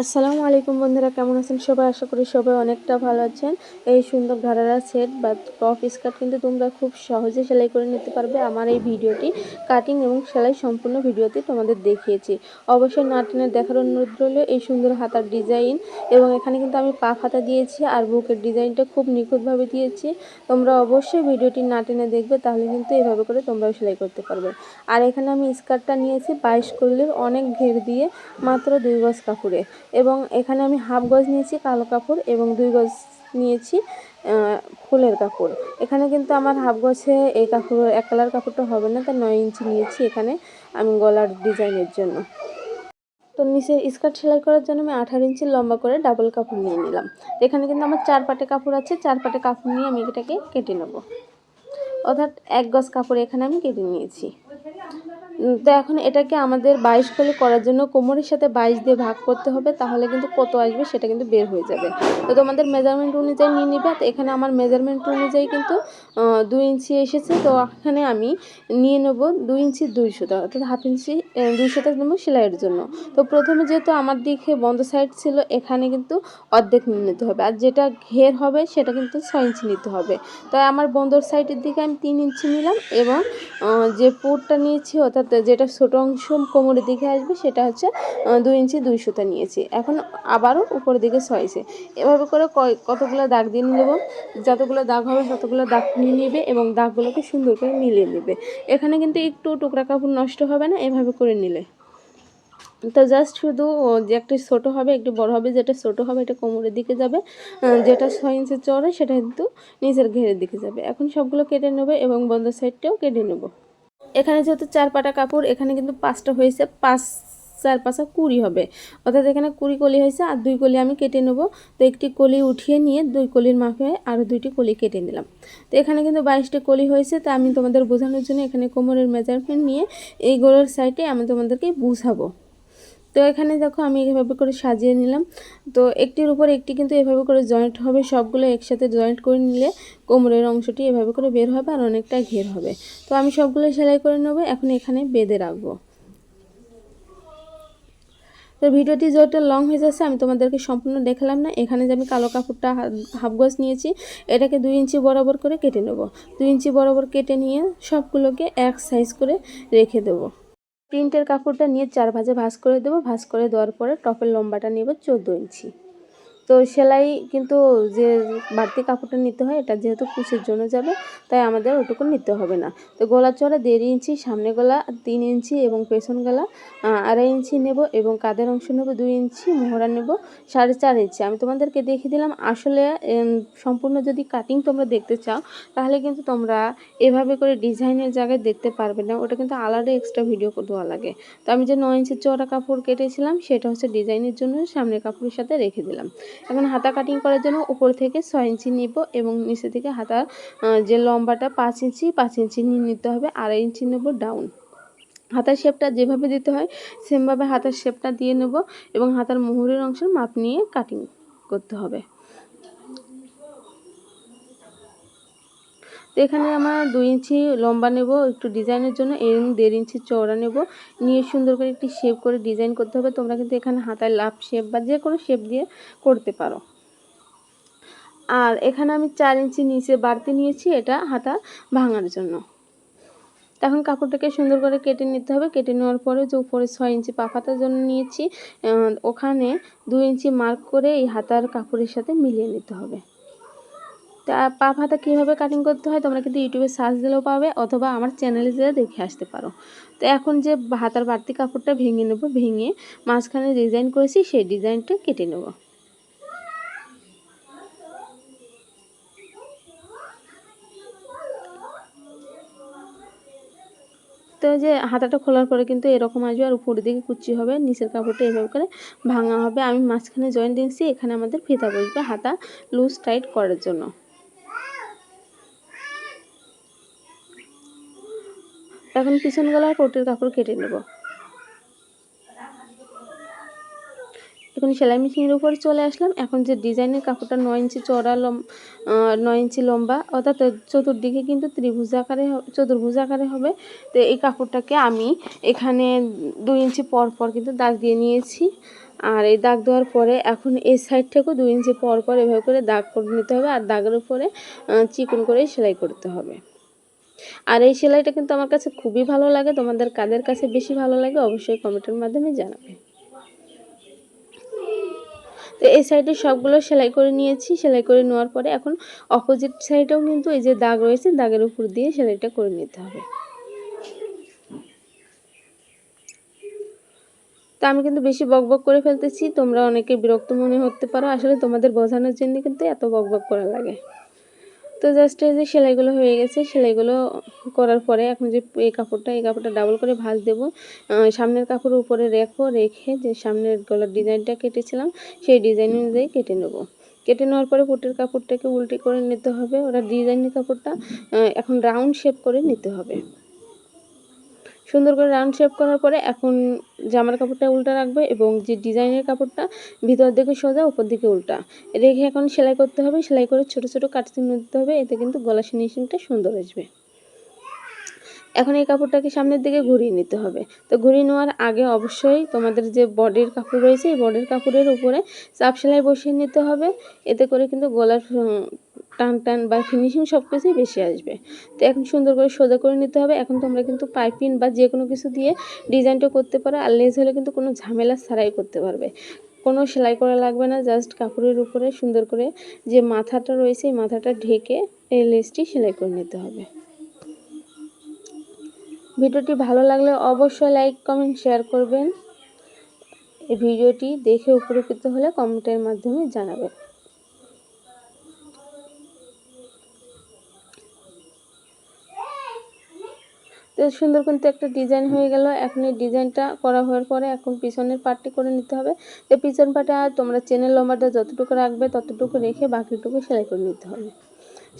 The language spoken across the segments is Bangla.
আসসালামু আলাইকুম বন্ধুরা, কেমন আছেন সবাই? আশা করি সবাই অনেকটা ভালো আছেন। এই সুন্দর ঘাড়ারা সেট বা টপ স্কার্ট কিন্তু তোমরা খুব সহজে সেলাই করে নিতে পারবে। আমার এই ভিডিওটি কাটিং এবং সেলাই সম্পূর্ণ ভিডিওতে তোমাদের দেখিয়েছি। অবশ্যই নাটিনের দেখার অনুরোধ রইল এই সুন্দর হাতার ডিজাইন এবং এখানে কিন্তু আমি পা হাতা দিয়েছি আর বুকের ডিজাইনটা খুব নিখুঁতভাবে দিয়েছি। তোমরা অবশ্যই ভিডিওটি নাটিনে দেখবে, তাহলে কিন্তু এভাবে করে তোমরাও সেলাই করতে পারবে। আর এখানে আমি স্কার্টটা নিয়েছি বাইশ করলের অনেক ঘের দিয়ে মাত্র দুই গজ কাপড়ে। এবং এখানে আমি হাফ গজ নিয়েছি কালো কাপড় এবং দুই গজ নিয়েছি ফুলের কাপড়। এখানে কিন্তু আমার হাফ গছে এই কাপড়, এক কালার কাপড়টা হবে না তাই নয় ইঞ্চি নিয়েছি এখানে আমি গলার ডিজাইনের জন্য। তো নিচে স্কার্ট সেলাই করার জন্য আমি আঠারো ইঞ্চি লম্বা করে ডাবল কাপড় নিয়ে নিলাম। এখানে কিন্তু আমার চার পাটে কাপড় আছে, চার পাটে কাপড় নিয়ে আমি এটাকে কেটে নেব। অর্থাৎ এক গজ কাপড় এখানে আমি কেটে নিয়েছি। তো এখন এটাকে আমাদের বাইশ কলি করার জন্য কোমরের সাথে বাইশ দিয়ে ভাগ করতে হবে, তাহলে কিন্তু কত আসবে সেটা কিন্তু বের হয়ে যাবে। তো তোমাদের মেজারমেন্ট অনুযায়ী নিয়ে নিবে। তো এখানে আমার মেজারমেন্ট অনুযায়ী কিন্তু দুই ইঞ্চি এসেছে। তো এখানে আমি নিয়ে নেব দুই ইঞ্চি দুই সুতা অর্থাৎ হাফ ইঞ্চি দুই সুতা নেব সেলাইয়ের জন্য। তো প্রথমে যেহেতু আমার দিকে বন্ধ সাইড ছিল, এখানে কিন্তু অর্ধেক নিয়ে নিতে হবে। আর যেটা ঘের হবে, সেটা কিন্তু ছয় ইঞ্চি নিতে হবে। তাই আমার বন্ধর সাইডের দিকে আমি তিন ইঞ্চি নিলাম এবং যে পুরটা নিয়েছি, অর্থাৎ যেটা ছোটো অংশ কোমরের দিকে আসবে সেটা হচ্ছে দুই ইঞ্চি দুই সুতা নিয়েছি। এখন আবারও উপরের দিকে ছয়ছে এভাবে করে কতগুলো দাগ দিয়ে নেব? যতগুলো দাগ হবে ততগুলো দাগ নিয়ে নেবে এবং দাগগুলোকে সুন্দর করে মিলিয়ে নেবে। এখানে কিন্তু একটু টুকরা কাপড় নষ্ট হবে না, এভাবে করে নিলে। তো জাস্ট শুধু যে একটা ছোটো হবে, একটু বড় হবে, যেটা ছোটো হবে এটা কোমরের দিকে যাবে যেটা ছয় ইঞ্চি চড়ে সেটা কিন্তু নিচের ঘেরের দিকে যাবে। এখন সবগুলো কেটে নেবে এবং বন্ধ সাইডটাও কেটে নেব। এখানে যেহেতু চার পাটা কাপড়, এখানে কিন্তু পাঁচটা হয়েছে, পাঁচ, চার পাঁচা কুড়ি হবে। অর্থাৎ এখানে কুড়ি কলি হয়েছে আর দুই কলি আমি কেটে নেব। তো একটি কলি উঠিয়ে নিয়ে দুই কলির মাপে আরও দুইটি কলি কেটে নিলাম। তো এখানে কিন্তু বাইশটি কলি হয়েছে, তা আমি তোমাদের বোঝানোর জন্য এখানে কোমরের মেজারমেন্ট নিয়ে এই গোড়ার সাইডে আমি তোমাদেরকে বুঝাবো। তো এখানে দেখো আমি এভাবে করে সাজিয়ে নিলাম। তো একটির উপর একটি কিন্তু এভাবে করে জয়েন্ট হবে, সবগুলো একসাথে জয়েন্ট করে নিলে কোমরের অংশটি এভাবে করে বের হবে আর অনেকটা ঘের হবে। তো আমি সবগুলো সেলাই করে নেব, এখন এখানে বেঁধে রাখব। তো ভিডিওটি যেটা লং হয়ে যাচ্ছে, আমি তোমাদেরকে সম্পূর্ণ দেখালাম না। এখানে যে আমি কালো কাপড়টা হাফ গজ নিয়েছি, এটাকে দুই ইঞ্চি বরাবর করে কেটে নেব। দুই ইঞ্চি বরাবর কেটে নিয়ে সবগুলোকে এক সাইজ করে রেখে দেবো। প্রিন্টের কাপড়টা নিয়ে চার ভাজে ভাঁজ করে দেবো, ভাজ করে দেওয়ার পরে টপের লম্বাটা নেব চোদ্দ ইঞ্চি। তো সেলাই কিন্তু যে বাড়তি কাপড়টা নিতে হয়, এটা যেহেতু কুচির জন্য যাবে, তাই আমাদের ওটুকু নিতে হবে না। তো গলা চড়া দেড় ইঞ্চি, সামনে গলা তিন ইঞ্চি এবং পেছন গলা আড়াই ইঞ্চি নেব এবং কাদের অংশ নেব দুই ইঞ্চি, মোহরা নেব সাড়ে চার ইঞ্চি। আমি তোমাদেরকে দেখিয়ে দিলাম, আসলে সম্পূর্ণ যদি কাটিং তোমরা দেখতে চাও, তাহলে কিন্তু তোমরা এভাবে করে ডিজাইনের জায়গায় দেখতে পারবে না, ওটা কিন্তু আলাদা এক্সট্রা ভিডিও দেওয়া লাগে। তো আমি যে নয় ইঞ্চি চড়া কাপড় কেটেছিলাম, সেটা হচ্ছে ডিজাইনের জন্য সামনের কাপড়ের সাথে রেখে দিলাম। এখন হাতা কাটিং করার জন্য উপর থেকে ছয় ইঞ্চি নিব এবং নিচে থেকে হাতা যে লম্বাটা পাঁচ ইঞ্চি পাঁচ ইঞ্চি নিয়ে নিতে হবে, আড়াই ইঞ্চি নেব ডাউন হাতার শেপটা যেভাবে দিতে হয় সেমভাবে হাতার শেপটা দিয়ে নেব এবং হাতার মুহুরের অংশের মাপ নিয়ে কাটিং করতে হবে। তো এখানে আমার দুই ইঞ্চি লম্বা নেব, একটু ডিজাইনের জন্য এবং দেড় ইঞ্চি চওড়া নেব। নিয়ে সুন্দর করে একটি শেপ করে ডিজাইন করতে হবে। তোমরা কিন্তু এখানে হাতায় লাভ শেপ বা যে কোনো শেপ দিয়ে করতে পারো। আর এখানে আমি চার ইঞ্চি নিচে বাড়তি নিয়েছি, এটা হাতা ভাঙার জন্য। এখন কাপড়টাকে সুন্দর করে কেটে নিতে হবে। কেটে নেওয়ার পরে যে উপরে ছয় ইঞ্চি পাখাতার জন্য নিয়েছি ওখানে দুই ইঞ্চি মার্ক করে এই হাতার কাপড়ের সাথে মিলিয়ে নিতে হবে। তা পা হাতা কীভাবে কাটিং করতে হয় তোমরা কিন্তু ইউটিউবে সার্চ দিলেও পাবে অথবা আমার চ্যানেলে যেয়ে দেখে আসতে পারো। তো এখন যে হাতার বাড়তি কাপড়টা ভেঙে নেব, ভেঙে মাঝখানে ডিজাইন করেছি, সেই ডিজাইনটা কেটে নেব। তো যে হাতাটা খোলার পরে কিন্তু এরকম আসবে আর উপরের দিকে কুচি হবে, নিচের কাপড়টা এভাবে করে ভাঙা হবে। আমি মাঝখানে জয়েন্ট দিয়েছি, এখানে আমাদের ফিতা বসবে হাতা লুজ টাইট করার জন্য। এখন পিছন গলার কোটের কাপড় কেটে নেব। এখন সেলাই মেশিনের উপরে চলে আসলাম। এখন যে ডিজাইনের কাপড়টা নয় ইঞ্চি চড়া লম নয় ইঞ্চি লম্বা, অর্থাৎ চতুর্দিকে কিন্তু ত্রিভুজ আকারে চতুর্ভুজ আকারে হবে। তো এই কাপড়টাকে আমি এখানে দুই ইঞ্চি পর পর কিন্তু দাগ দিয়ে নিয়েছি। আর এই দাগ দেওয়ার পরে এখন এই সাইড থেকেও দুই ইঞ্চি পর পর এভাবে করে দাগ করে নিতে হবে। আর দাগের উপরে চিকন করে সেলাই করতে হবে। আর এই সেলাইটা কিন্তু আমার কাছে খুবই ভালো লাগে। তোমাদের কাদের কাছে বেশি ভালো লাগে অবশ্যই কমেন্টের মাধ্যমে জানাবে। তো এই সাইডে সবগুলো সেলাই করে নিয়েছি। সেলাই করে নেওয়ার পরে এখন অপোজিট সাইডেও কিন্তু এই যে দাগ রয়েছে, দাগের উপর দিয়ে সেলাইটা করে নিতে হবে। তো আমি কিন্তু বেশি বকবক করে ফেলতেছি। তোমরা অনেকে বিরক্ত মনে হতে পারো। আসলে তোমাদের বোঝানোর জন্য কিন্তু এত বকবক করা লাগে। তো জাস্ট এই যে সেলাইগুলো হয়ে গেছে, সেলাইগুলো করার পরে এখন যে এই কাপড়টা এই কাপড়টা ডাবল করে ভাঁজ দেব। সামনের কাপড় উপরে রেখো, রেখে যে সামনের গলার ডিজাইনটা কেটেছিলাম, সেই ডিজাইন অনুযায়ী কেটে নেব। কেটে নেওয়ার পরে পুটের কাপড়টাকে উল্টে করে নিতে হবে ওরা ডিজাইনের কাপড়টা এখন রাউন্ড শেপ করে নিতে হবে। সুন্দর করে রাউন্ড শেপ করার পরে এখন জামার কাপড়টা উল্টা রাখবে এবং যে ডিজাইনের কাপড়টা ভিতর দিকে সোজা উপর দিকে উল্টা। রেখে এখন সেলাই করতে হবে, সেলাই করে ছোট ছোট কাটচিহ্ন দিতে হবে, এতে কিন্তু গলা ফিনিশিংটা সুন্দর আসবে। এখন এই কাপড়টাকে সামনের দিকে ঘুরিয়ে নিতে হবে। তো ঘুরিয়ে নেওয়ার আগে অবশ্যই তোমাদের যে বডির কাপড় রয়েছে, এই বডির কাপড়ের উপরে চাপ সেলাই বসিয়ে নিতে হবে। এতে করে কিন্তু গলার টান টান বা ফিনিশিং সব কিছুই বেশি আসবে। তো এখন সুন্দর করে সোজা করে নিতে হবে। এখন তোমরা কিন্তু পাইপিং বা যে কোনো কিছু দিয়ে ডিজাইনটা করতে পারো। আর লেস হলে কিন্তু কোনো ঝামেলা ছাড়াই করতে পারবে। কোনো সেলাই করা লাগবে না। জাস্ট কাপড়ের উপরে সুন্দর করে যে মাথাটা রয়েছে, এই মাথাটা ঢেকে এই লেসটি সেলাই করে নিতে হবে। ভিডিওটি ভালো লাগলে অবশ্যই লাইক কমেন্ট শেয়ার করবেন। এই ভিডিওটি দেখে উপকৃত হলে কমেন্টের মাধ্যমে জানাবেন। তো সুন্দর কিন্তু একটা ডিজাইন হয়ে গেল। এখন এই ডিজাইনটা করা হওয়ার পরে এখন পিছনের পার্টটি করে নিতে হবে। তো পিছন আর তোমরা চেনের লম্বাটা যতটুকু রাখবে ততটুকু রেখে বাকিটুকু সেলাই করে নিতে হবে।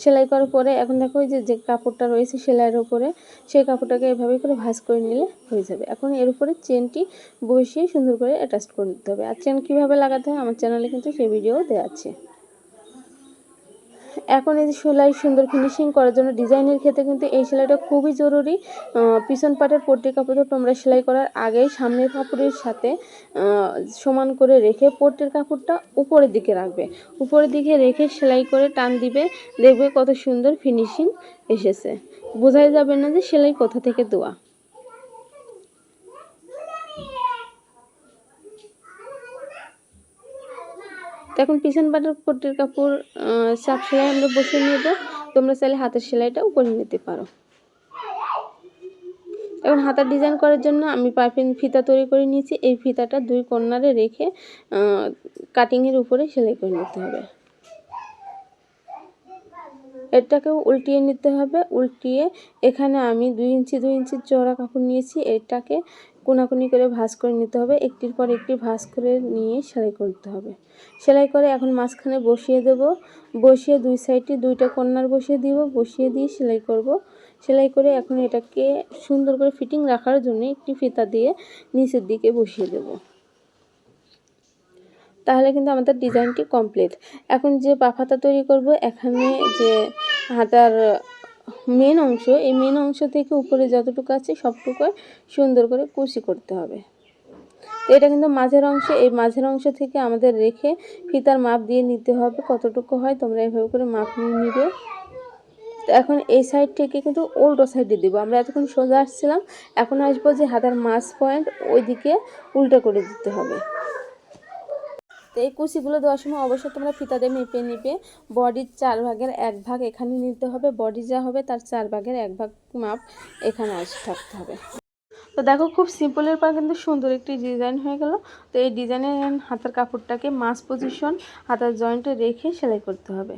সেলাই করার পরে এখন দেখো যে যে কাপড়টা রয়েছে সেলাইয়ের উপরে, সেই কাপড়টাকে এভাবে করে ভাঁজ করে নিলে হয়ে যাবে। এখন এর উপরে চেনটি বসিয়ে সুন্দর করে অ্যাটাচ করে নিতে হবে। আর চেন কীভাবে লাগাতে হয় আমার চ্যানেলে কিন্তু সেই ভিডিও দেওয়া আছে। এখন এই সেলাই সুন্দর ফিনিশিং করার জন্য ডিজাইনের ক্ষেত্রে কিন্তু এই সেলাইটা খুবই জরুরি। পিছন পাটের পট্টি কাপড়টা তোমরা সেলাই করার আগেই সামনের কাপড়ের সাথে সমান করে রেখে পট্টির কাপড়টা উপরের দিকে রাখবে। উপরের দিকে রেখে সেলাই করে টান দিবে, দেখবে কত সুন্দর ফিনিশিং এসেছে। বোঝাই যাবে না যে সেলাই কোথা থেকে দেওয়া তো এখন পিছন পাটের পট্টির কাপড় চাপ সেলাই আমরা বসে নেব। তোমরা চাইলে হাতের সেলাইটাও করে নিতে পারো। এখন হাতার ডিজাইন করার জন্য আমি পাইপিং ফিতা তৈরি করে নিয়েছি। এই ফিতাটা দুই কর্নারে রেখে কাটিংয়ের উপরে সেলাই করে নিতে হবে। এটাকেও উল্টিয়ে নিতে হবে। উল্টিয়ে এখানে আমি দুই ইঞ্চি দুই ইঞ্চি চওড়া কাপড় নিয়েছি। এটাকে কোনাকুনি করে ভাঁজ করে নিতে হবে। একটির পর একটি ভাঁজ করে নিয়ে সেলাই করতে হবে। সেলাই করে এখন মাঝখানে বসিয়ে দেব। বসিয়ে দুই সাইডে দুইটা কর্নার বসিয়ে দিব। বসিয়ে দিয়ে সেলাই করব। সেলাই করে এখন এটাকে সুন্দর করে ফিটিং রাখার জন্য একটি ফিতা দিয়ে নিচের দিকে বসিয়ে দেবো। তাহলে কিন্তু আমাদের ডিজাইনটি কমপ্লিট। এখন যে পাফাতা তৈরি করব, এখানে যে হাতার মেন অংশ, এই মেন অংশ থেকে উপরে যতটুকু আছে সবটুকু সুন্দর করে কুচি করতে হবে। এটা কিন্তু মাঝের অংশ, এই মাঝের অংশ থেকে আমাদের রেখে ফিতার মাপ দিয়ে নিতে হবে কতটুকু হয়, তোমরা এভাবে করে মাপ নিয়ে নিবে। তো এখন এই সাইড থেকে কিন্তু উল্টো সাইডে দেবো, আমরা এতক্ষণ সোজা আসছিলাম, এখন আসব যে হাতার মাছ পয়েন্ট ওইদিকে উল্টো করে দিতে হবে। তো এই কুচিগুলো দেওয়ার সময় অবশ্যই তোমরা ফিতা দিয়ে মেপে নিবে। বডির চার ভাগের এক ভাগ এখানে নিতে হবে। বডি যা হবে তার চার ভাগের এক ভাগ মাপ এখানে আস থাকতে হবে। তো দেখো খুব সিম্পলের পর কিন্তু সুন্দর একটি ডিজাইন হয়ে গেল। তো এই ডিজাইনের হাতের কাপড়টাকে মাছ পজিশন হাতার জয়েন্টে রেখে সেলাই করতে হবে।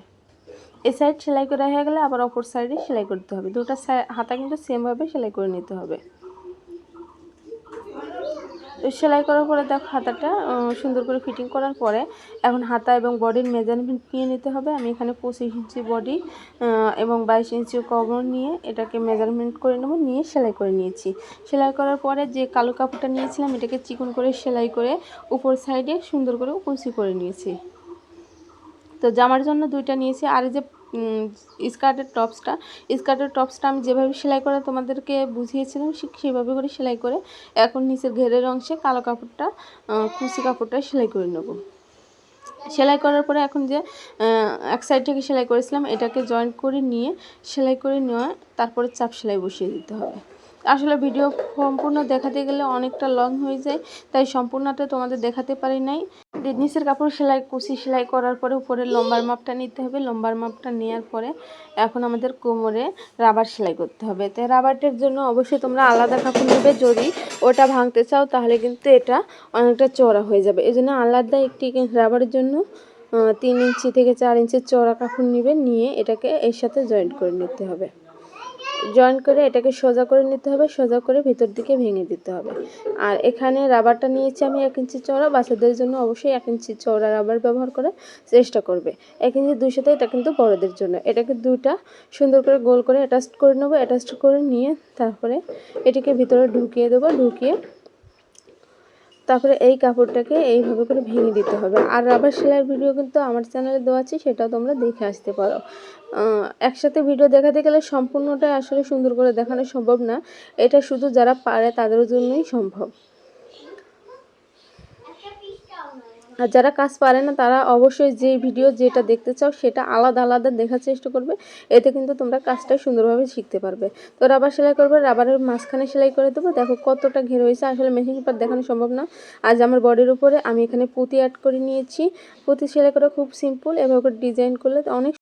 এ সাইড সেলাই করা হয়ে গেলে আবার অপর সাইডে সেলাই করতে হবে। দুটো হাতা কিন্তু সেমভাবে সেলাই করে নিতে হবে। তো সেলাই করার পরে দেখো হাতাটা সুন্দর করে ফিটিং করার পরে এখন হাতা এবং বডির মেজারমেন্ট নিয়ে নিতে হবে। আমি এখানে পঁচিশ ইঞ্চি বডি এবং বাইশ ইঞ্চি কবর নিয়ে এটাকে মেজারমেন্ট করে নেব, নিয়ে সেলাই করে নিয়েছি। সেলাই করার পরে যে কালো কাপড়টা নিয়েছিলাম, এটাকে চিকন করে সেলাই করে উপর সাইডে সুন্দর করে কুচি করে নিয়েছি। তো জামার জন্য দুইটা নিয়েছি। আর যে স্কার্টের টপসটা স্কার্টের টপসটা আমি যেভাবে সেলাই করে তোমাদেরকে বুঝিয়েছিলাম, ঠিক সেভাবে করে সেলাই করে এখন নিচের ঘেরের অংশে কালো কাপড়টা কুচি কাপড়টা সেলাই করে নেব। সেলাই করার পরে এখন যে এক সাইড থেকে সেলাই করেছিলাম, এটাকে জয়েন্ট করে নিয়ে, সেলাই করে নেওয়া, তারপরে চাপ সেলাই বসিয়ে দিতে হবে। আসলে ভিডিও সম্পূর্ণ দেখাতে গেলে অনেকটা লং হয়ে যায়, তাই সম্পূর্ণটা তোমাদের দেখাতে পারি নাই। নিচের কাপড় সেলাই, কুচি সেলাই করার পরে উপরে লম্বার মাপটা নিতে হবে। লম্বার মাপটা নেওয়ার পরে এখন আমাদের কোমরে রাবার সেলাই করতে হবে। তাই রাবারটার জন্য অবশ্যই তোমরা আলাদা কাপড় নেবে যদি ওটা ভাঙতে চাও, তাহলে কিন্তু এটা অনেকটা চওড়া হয়ে যাবে। এই জন্য আলাদা একটি রাবারের জন্য তিন ইঞ্চি থেকে চার ইঞ্চি চওড়া কাপড় নিবে, নিয়ে এটাকে এর সাথে জয়েন্ট করে নিতে হবে। জয়েন করে এটাকে সোজা করে নিতে হবে, সোজা করে ভিতর দিকে ভেঙে দিতে হবে। আর এখানে রাবারটা নিয়েছি আমি এক ইঞ্চি চওড়া, বাচ্চাদের জন্য অবশ্যই এক ইঞ্চি চওড়া রাবার ব্যবহার করার চেষ্টা করবে। এক ইঞ্চি দুই সাথে এটা কিন্তু বড়দের জন্য। এটাকে দুইটা সুন্দর করে গোল করে অ্যাটাচ করে নেব অ্যাটাচ করে নিয়ে তারপরে এটিকে ভিতরে ঢুকিয়ে দেবো, ঢুকিয়ে তারপরে এই কাপড়টাকে এইভাবে করে ভেঙে দিতে হবে। আর রাবার সেলাইয়ের ভিডিও কিন্তু আমার চ্যানেলে দেওয়া আছে, সেটাও তোমরা দেখে আসতে পারো। একসাথে ভিডিও দেখাতে গেলে সম্পূর্ণটাই আসলে সুন্দর করে দেখানো সম্ভব না। এটা শুধু যারা পারে তাদের জন্যই সম্ভব। আর যারা কাজ পারে না, তারা অবশ্যই যে ভিডিও যেটা দেখতে চাও, সেটা আলাদা আলাদা দেখার চেষ্টা করবে। এতে কিন্তু তোমরা কাজটা সুন্দরভাবে শিখতে পারবে। তো রাবার সেলাই করবে রাবারের মাঝখানে সেলাই করে দেবো। দেখো কতটা ঘের হয়েছে। আসলে মেশিন পার দেখানো সম্ভব না। আজ আমার বডির উপরে আমি এখানে পুঁতি অ্যাড করে নিয়েছি। পুঁতি সেলাই করা খুব সিম্পল এভাবে ডিজাইন করলে অনেক